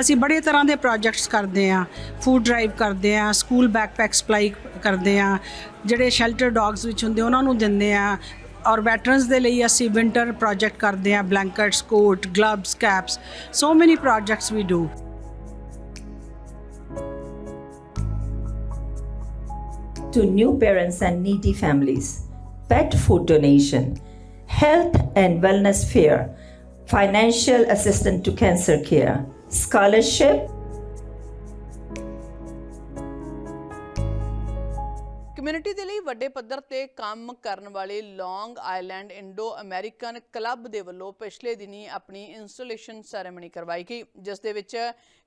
ਅਸੀਂ ਬੜੇ ਤਰ੍ਹਾਂ ਦੇ ਪ੍ਰੋਜੈਕਟਸ ਕਰਦੇ ਆ ਫੂਡ ਡਰਾਈਵ ਕਰਦੇ ਆ ਸਕੂਲ ਬੈਕਪੈਕ ਸਪਲਾਈ ਕਰਦੇ ਆ ਜਿਹੜੇ ਸ਼ੈਲਟਰ ਡੌਗਸ ਵਿੱਚ ਹੁੰਦੇ ਉਹਨਾਂ ਨੂੰ ਦਿੰਦੇ ਆ ਔਰ ਵੈਟਰਨਸ ਦੇ ਲਈ ਅਸੀਂ ਵਿੰਟਰ ਪ੍ਰੋਜੈਕਟ ਕਰਦੇ ਆ blankets coat gloves caps so many projects we do to new parents and needy families, pet food donation, health and wellness fair, financial assistance to cancer care, scholarship, community ਦੇ ਲਈ ਵੱਡੇ ਪੱਧਰ ਤੇ ਕੰਮ ਕਰਨ ਵਾਲੇ Long Island Indo American club ਦੇ ਵੱਲੋਂ ਪਿਛਲੇ ਦਿਨੀ ਆਪਣੀ ਇੰਸਟਾਲੇਸ਼ਨ ਸੈਰੇਮਨੀ ਕਰਵਾਈ ਗਈ, ਜਿਸ ਦੇ ਵਿੱਚ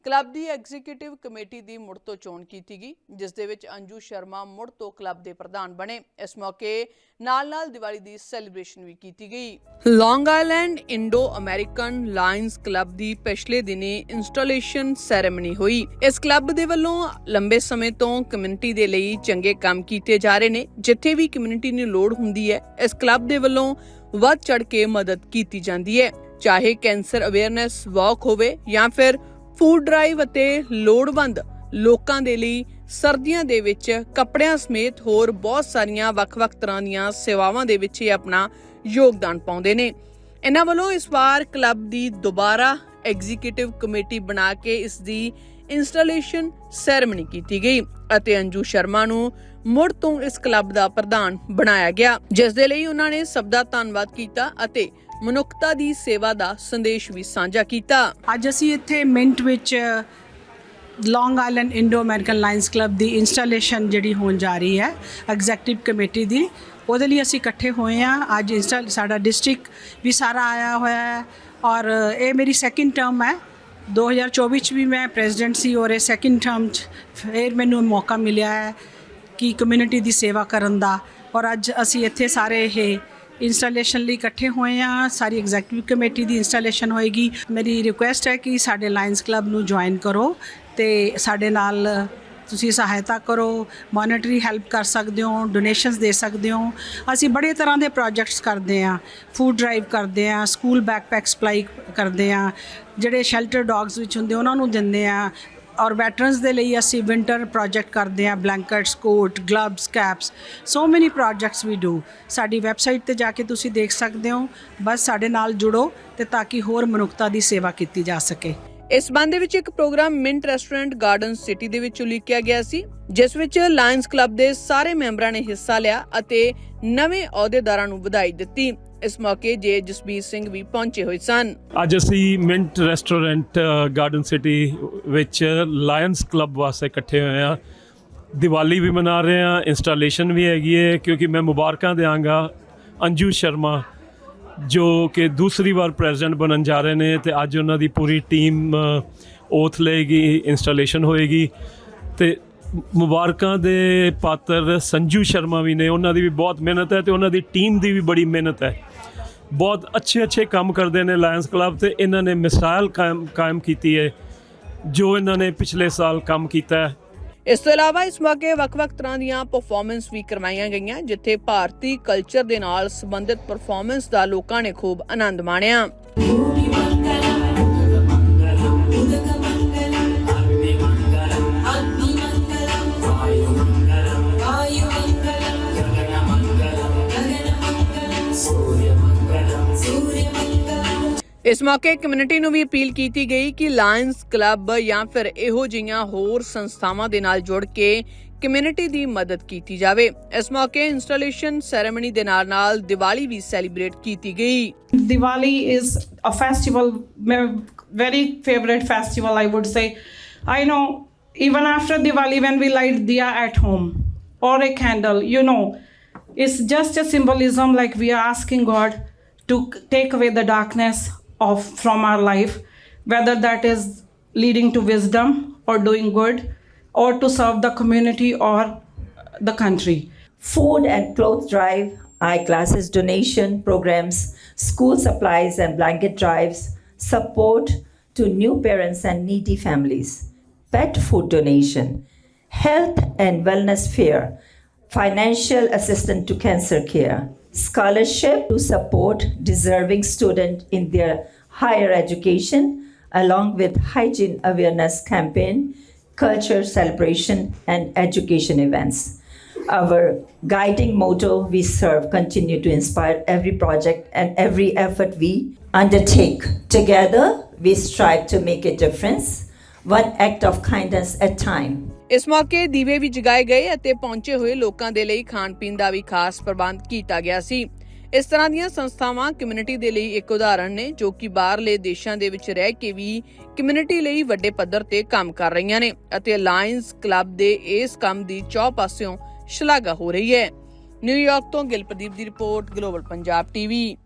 ਕਲੱਬ ਦੀ ਐਗਜ਼ੀਕਿਊਟਿਵ ਕਮੇਟੀ ਦੀ ਮੁੜ ਤੋਂ ਚੋਣ ਕੀਤੀ ਗਈ, ਜਿਸ ਦੇ ਵਿੱਚ ਅੰਜੂ ਸ਼ਰਮਾ ਮੁੜ ਤੋਂ ਕਲੱਬ ਦੇ ਪ੍ਰਧਾਨ ਬਣੇ। ਇਸ ਮੌਕੇ ਨਾਲ-ਨਾਲ ਦੀਵਾਲੀ ਦੀ ਸੈਲੀਬ੍ਰੇਸ਼ਨ ਵੀ ਕੀਤੀ ਗਈ। Long Island Indo American Lions club ਦੀ ਪਿਛਲੇ ਦਿਨੀ ਇੰਸਟਾਲੇਸ਼ਨ ਸੈਰੇਮਨੀ ਹੋਈ। ਇਸ ਕਲੱਬ ਦੇ ਵੱਲੋਂ ਲੰਬੇ ਸਮੇਂ ਤੋਂ ਕਮਿਊਨਿਟੀ ਦੇ ਲਈ ਚੰਗੇ ਕੰਮ ਕੀਤੇ ਜਾ ਰਹੇ ਨੇ, ਜਿੱਥੇ ਵੀ ਕਮਿਊਨਿਟੀ ਨੂੰ ਲੋੜ ਹੁੰਦੀ ਹੈ, ਇਸ ਕਲੱਬ ਦੇ ਵੱਲੋਂ ਵੱਧ ਚੜ ਕੇ ਮਦਦ ਕੀਤੀ ਜਾਂਦੀ ਹੈ। ਚਾਹੇ ਕੈਂਸਰ ਅਵੇਅਰਨੈਸ ਵਾਕ ਹੋਵੇ ਜਾਂ ਫਿਰ ਫੂਡ ਡਰਾਈਵ ਅਤੇ ਲੋੜਵੰਦ ਲੋਕਾਂ ਦੇ ਲਈ ਸਰਦੀਆਂ ਦੇ ਵਿੱਚ ਕੱਪੜਿਆਂ ਸਮੇਤ ਹੋਰ ਬਹੁਤ ਸਾਰੀਆਂ ਵੱਖ-ਵੱਖ ਤਰ੍ਹਾਂ ਦੀਆਂ ਸੇਵਾਵਾਂ ਦੇ ਵਿੱਚ ਇਹ ਆਪਣਾ ਯੋਗਦਾਨ ਪਾਉਂਦੇ ਨੇ। ਇਹਨਾਂ ਵੱਲੋਂ ਇਸ ਵਾਰ ਕਲੱਬ ਦੀ ਦੁਬਾਰਾ ਐਗਜ਼ੀਕਿਊਟਿਵ ਕਮੇਟੀ ਬਣਾ ਕੇ ਇਸ ਦੀ ਇੰਸਟਾਲੇਸ਼ਨ ਸੈਰੇਮਨੀ ਕੀਤੀ ਗਈ ਅਤੇ ਅੰਜੂ ਸ਼ਰਮਾ ਨੂੰ ਮੁੜ ਤੋਂ ਇਸ ਕਲੱਬ ਦਾ ਪ੍ਰਧਾਨ ਬਣਾਇਆ ਗਿਆ, ਜਿਸ ਦੇ ਲਈ ਉਹਨਾਂ ਨੇ ਸਭ ਦਾ ਧੰਨਵਾਦ ਕੀਤਾ ਅਤੇ ਮਨੁੱਖਤਾ ਦੀ ਸੇਵਾ ਦਾ ਸੰਦੇਸ਼ ਵੀ ਸਾਂਝਾ ਕੀਤਾ। ਅੱਜ ਅਸੀਂ ਇੱਥੇ ਮਿੰਟ ਵਿੱਚ Long Island Indo American Lions club ਦੀ ਇੰਸਟਾਲੇਸ਼ਨ ਜਿਹੜੀ ਹੋਣ ਜਾ ਰਹੀ ਹੈ ਐਗਜ਼ੈਕਟਿਵ ਕਮੇਟੀ ਦੀ, ਉਹਦੇ ਲਈ ਅਸੀਂ ਇਕੱਠੇ ਹੋਏ ਆ ਅੱਜ ਇੰਸਟਾਲ ਸਾਡਾ ਡਿਸਟ੍ਰਿਕਟ ਵੀ ਸਾਰਾ ਆਇਆ ਹੋਇਆ ਹੈ ਔਰ ਇਹ ਮੇਰੀ ਸੈਕਿੰਡ ਟਰਮ ਹੈ। 2024 ਚ ਵੀ ਮੈਂ ਪ੍ਰੈਜ਼ੀਡੈਂਟ ਸੀ ਔਰ ਇਹ ਸੈਕਿੰਡ ਟਰਮ ਚ ਫਿਰ ਮੈਨੂੰ ਮੌਕਾ ਮਿਲਿਆ ਹੈ। ਕਿ ਕਮਿਊਨਿਟੀ ਦੀ ਸੇਵਾ ਕਰਨ ਦਾ। ਔਰ ਅੱਜ ਅਸੀਂ ਇੱਥੇ ਸਾਰੇ ਇਹ ਇੰਸਟਾਲੇਸ਼ਨ ਲਈ ਇਕੱਠੇ ਹੋਏ ਆ ਸਾਰੀ ਐਗਜ਼ੈਕਟਿਵ ਕਮੇਟੀ ਦੀ ਇੰਸਟਾਲੇਸ਼ਨ ਹੋਏਗੀ। ਮੇਰੀ ਰਿਕੁਐਸਟ ਹੈ ਕਿ ਸਾਡੇ ਲਾਇਨਸ ਕਲੱਬ ਨੂੰ ਜੁਆਇਨ ਕਰੋ ਤੇ ਸਾਡੇ ਨਾਲ ਤੁਸੀਂ ਸਹਾਇਤਾ ਕਰੋ ਮੋਨਿਟਰੀ ਹੈਲਪ ਕਰ ਸਕਦੇ ਹੋ ਡੋਨੇਸ਼ਨਸ ਦੇ ਸਕਦੇ ਹੋ। ਅਸੀਂ ਬੜੇ ਤਰ੍ਹਾਂ ਦੇ ਪ੍ਰੋਜੈਕਟਸ ਕਰਦੇ ਆ ਫੂਡ ਡਰਾਈਵ ਕਰਦੇ ਆ ਸਕੂਲ ਬੈਕਪੈਕ ਸਪਲਾਈ ਕਰਦੇ ਆ ਜਿਹੜੇ ਸ਼ੈਲਟਰ ਡੌਗਸ ਵਿੱਚ ਹੁੰਦੇ, ਉਹਨਾਂ ਨੂੰ ਦਿੰਦੇ ਆ ਔਰ ਵੈਟਰਨਸ ਦੇ ਲਈ ਅਸੀਂ ਵਿੰਟਰ ਪ੍ਰੋਜੈਕਟ ਕਰਦੇ ਆ blankets coat gloves caps so many projects we do ਸਾਡੀ ਵੈਬਸਾਈਟ ਤੇ ਜਾ ਕੇ ਤੁਸੀਂ ਦੇਖ ਸਕਦੇ ਹੋ, ਬਸ ਸਾਡੇ ਨਾਲ ਜੁੜੋ ਤੇ ਤਾਂ ਕਿ ਹੋਰ ਮਨੁੱਖਤਾ ਦੀ ਸੇਵਾ ਕੀਤੀ ਜਾ ਸਕੇ। ਇਸ ਸੰਬੰਧ ਵਿੱਚ ਇੱਕ programme Mint restaurant Garden City ਦੇ ਵਿੱਚ ਉਲੀਕਿਆ ਗਿਆ ਸੀ, ਜਿਸ ਵਿੱਚ ਲਾਇਨਸ ਕਲੱਬ ਦੇ ਸਾਰੇ ਮੈਂਬਰਾਂ ਨੇ ਹਿੱਸਾ ਲਿਆ ਅਤੇ ਨਵੇਂ ਅਹੁਦੇਦਾਰਾਂ ਨੂੰ ਵਧਾਈ ਦਿੱਤੀ। ਇਸ ਮੌਕੇ ਜੇ ਜਸਬੀਰ ਸਿੰਘ ਵੀ ਪਹੁੰਚੇ ਹੋਏ ਸਨ। ਅੱਜ ਅਸੀਂ ਮਿੰਟ ਰੈਸਟੋਰੈਂਟ ਗਾਰਡਨ ਸਿਟੀ ਵਿੱਚ ਲਾਇਨਸ ਕਲੱਬ ਵਾਸਤੇ ਇਕੱਠੇ ਹੋਏ ਆ ਦੀਵਾਲੀ ਵੀ ਮਨਾ ਰਹੇ ਆ ਇੰਸਟਾਲੇਸ਼ਨ ਵੀ ਹੈਗੀ ਹੈ, ਕਿਉਂਕਿ ਮੈਂ ਮੁਬਾਰਕਾਂ ਦਿਆਂਗਾ ਅੰਜੂ ਸ਼ਰਮਾ, ਜੋ ਕਿ ਦੂਸਰੀ ਵਾਰ ਪ੍ਰੈਜ਼ੀਡੈਂਟ ਬਣਨ ਜਾ ਰਹੇ ਨੇ ਤੇ ਅੱਜ ਉਹਨਾਂ ਦੀ ਪੂਰੀ ਟੀਮ ਓਥ ਲਏਗੀ, ਇੰਸਟਾਲੇਸ਼ਨ ਹੋਏਗੀ। ਤੇ ਮੁਬਾਰਕਾਂ ਦੇ ਪਾਤਰ ਸੰਜੂ ਸ਼ਰਮਾ ਵੀ ਨੇ, ਉਹਨਾਂ ਦੀ ਵੀ ਬਹੁਤ ਮਿਹਨਤ ਹੈ ਤੇ ਉਹਨਾਂ ਦੀ ਟੀਮ ਦੀ ਵੀ ਬੜੀ ਮਿਹਨਤ ਹੈ। ਬਹੁਤ ਅੱਛੇ ਅੱਛੇ ਕੰਮ ਕਰਦੇ ਨੇ ਲਾਇਨਸ ਕਲੱਬ ਤੇ ਇਹਨਾਂ ਨੇ ਮਿਸਾਲ ਕਾਇਮ ਕੀਤੀ ਹੈ, ਜੋ ਇਹਨਾਂ ਨੇ ਪਿਛਲੇ ਸਾਲ ਕੰਮ ਕੀਤਾ ਹੈ। ਇਸ ਤੋਂ ਇਲਾਵਾ ਇਸ ਮੌਕੇ ਵੱਖ-ਵੱਖ ਤਰ੍ਹਾਂ ਦੀਆਂ ਪਰਫਾਰਮੈਂਸ ਵੀ ਕਰਵਾਈਆਂ ਗਈਆਂ, ਜਿੱਥੇ ਭਾਰਤੀ ਕਲਚਰ ਦੇ ਨਾਲ ਸੰਬੰਧਿਤ ਪਰਫਾਰਮੈਂਸ ਦਾ ਲੋਕਾਂ ਨੇ ਖੂਬ ਆਨੰਦ ਮਾਣਿਆ। ਇਸ ਮੌਕੇ ਕਮਿਊਨਿਟੀ ਨੂੰ ਵੀ ਅਪੀਲ ਕੀਤੀ ਗਈ ਕਿ ਲਾਇਨਸ ਕਲੱਬ ਜਾਂ ਫਿਰ ਇਹੋ ਜਿਹੀਆਂ ਹੋਰ ਸੰਸਥਾਵਾਂ ਦੇ ਨਾਲ ਜੁੜ ਕੇ ਕਮਿਊਨਿਟੀ ਦੀ ਮਦਦ ਕੀਤੀ ਜਾਵੇ ਇਸ ਮੌਕੇ ਇੰਸਟਾਲੇਸ਼ਨ ਸੈਰੇਮਨੀ ਦੇ ਨਾਲ ਨਾਲ ਦੀਵਾਲੀ ਵੀ ਸੈਲੀਬ੍ਰੇਟ ਕੀਤੀ ਗਈ Diwali is a festival my very favourite festival I would say I know even after Diwali when we light diya at home or a candle, you know, it's just a symbolism like we are asking God to take away the darkness of from our life, whether that is leading to wisdom or doing good or to serve the community or the country. food and clothes drive, eyeglasses donation programs, school supplies and blanket drives, support to new parents and needy families, pet food donation, health and wellness fair, financial assistance to cancer care, scholarship to support deserving students in their higher education, along with hygiene awareness campaign, culture celebration, and education events. Our guiding motto we serve continue to inspire every project and every effort we undertake. Together, we strive to make a difference, one act of kindness at a time. ਇਸ ਮੌਕੇ ਦੀਵੇ ਵੀ ਜਗਾਏ ਗਏ ਅਤੇ ਪਹੁੰਚੇ ਹੋਏ ਲੋਕਾਂ ਦੇ ਲਈ ਖਾਣ ਪੀਣ ਦਾ ਵੀ ਖਾਸ ਪ੍ਰਬੰਧ ਕੀਤਾ ਗਿਆ ਸੀ। ਇਸ ਤਰ੍ਹਾਂ ਦੀਆਂ ਸੰਸਥਾਵਾਂ ਕਮਿਊਨਿਟੀ ਦੇ ਲਈ ਇੱਕ ਉਦਾਹਰਣ ਨੇ, ਜੋ ਕਿ ਬਾਹਰਲੇ ਦੇਸ਼ਾਂ ਦੇ ਵਿੱਚ ਰਹਿ ਕੇ ਵੀ ਕਮਿਊਨਿਟੀ ਲਈ ਵੱਡੇ ਪੱਧਰ ਤੇ ਕੰਮ ਕਰ ਰਹੀਆਂ ਨੇ ਅਤੇ ਅਲਾਈਅੰਸ ਕਲੱਬ ਦੇ ਇਸ ਕੰਮ ਦੀ ਚੌ ਪਾਸਿਓਂ ਸ਼ਲਾਘਾ ਹੋ ਰਹੀ ਹੈ। ਨਿਊਯਾਰਕ ਤੋਂ ਗਿਲਪ੍ਰਦੀਪ ਦੀ ਰਿਪੋਰਟ, ਗਲੋਬਲ ਪੰਜਾਬ ਟੀਵੀ।